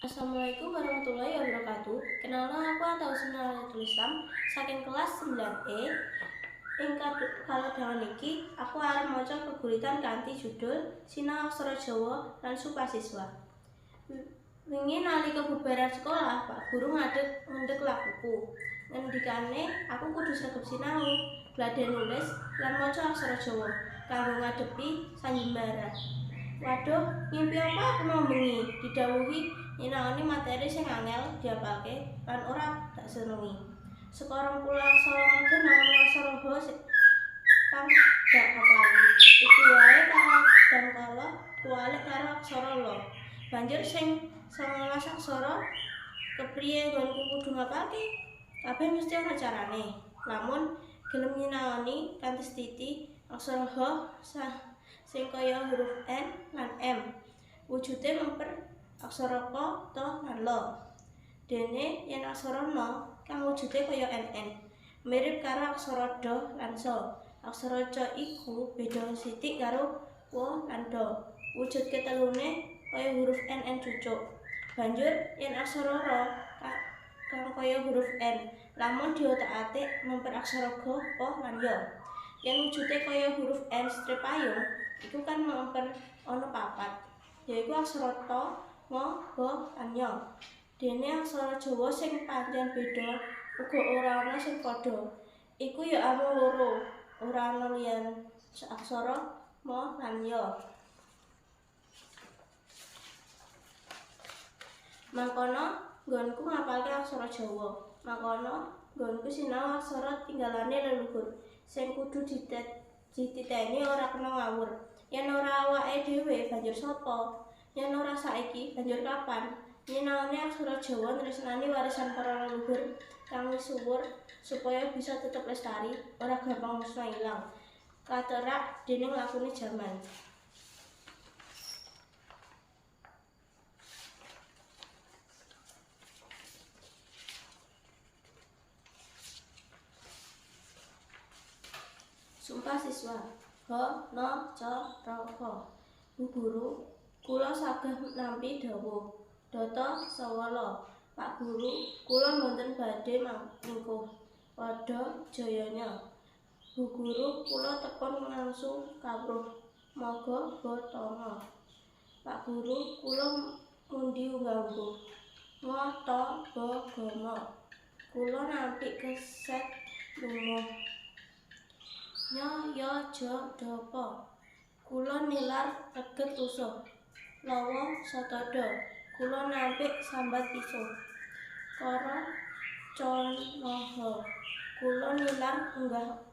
Assalamualaikum warahmatullahi wabarakatuh. Kenalkan aku Anta Usmanatul Islam saking kelas 9E. Ing kala dawan iki aku arep maca kegulitan kanthi judul Sinau Aksara Jawa lan Supasiswa. Wingi nalika bubaran sekolah, Pak Guru ngadeg ngendeg lakuku. Ngendikane aku kudu sregep sinau, gladen nulis lan maca aksara Jawa kanggo ngadepi sanjembara. Waduh, ngimpi apa aku mau bengi? Didhawuhi nyinaoni materi sing angel diapalke lan ora gak senengi. Sekarang pula aksara nggen nama aksara ho kang gak kapali. Iku wae karo dan kala kualik karo aksara lo. Banjur sing 19 aksara kepriye nggonku kudu ngapalke? Kabeh mesti ana carane. Lamun gelem nyinaoni kanthi sithik aksara ho sing kaya huruf N lan M. Wujude memper aksara K, T, lan L. Dene yen aksara N kang wujude kaya NN, mirip karo aksara D lan S. Aksara C iku beda sithik karo W lan D. Wujud ketelune kaya huruf NN cucuk. Banjur yen aksara R kang kaya huruf N, lamun diotak-atik memper aksara G, P, lan Y. Yen wujude kaya huruf N strip payung, iku kan memper ana papat yaiku aksara ta ba lan ya dene aksara Jawa sing pancen beda uga ora ana sing padha. Iku ya amung loro ora ana liyan. Aksara ma lan ya mangkono nggonku ngapalke aksara Jawa. Mangkono nggonku sinau aksara tinggalane leluhur. Sing kudu dititeni ora kena ngawur. Yen ora awake dhewe banjur sapa yen ora saiki banjur kapan? Nyinaoni aksara Jawa tresnani warisan para leluhur kang misuwur supaya bisa tetep lestari ora gampang musnah ilang. Katerak dening lakune jaman. Sumpah siswa Ho, no, co, ro, ho. Bu guru, kula sagah nampi dawuh Doto, sawala. Pak guru, kula mboten badhe mingkuh Pada jayanya. Bu guru, kula tekon ngangsu kawruh. Moga botama Pak guru, kula mundi ngganggu Ngoto, bo, gomo Kula nampi keset lumuh Nyo yo jo dopo Kula nilar reget usuh Lawa satodo Kula nampik sambat isuh Koro conoho Kula nilar enggah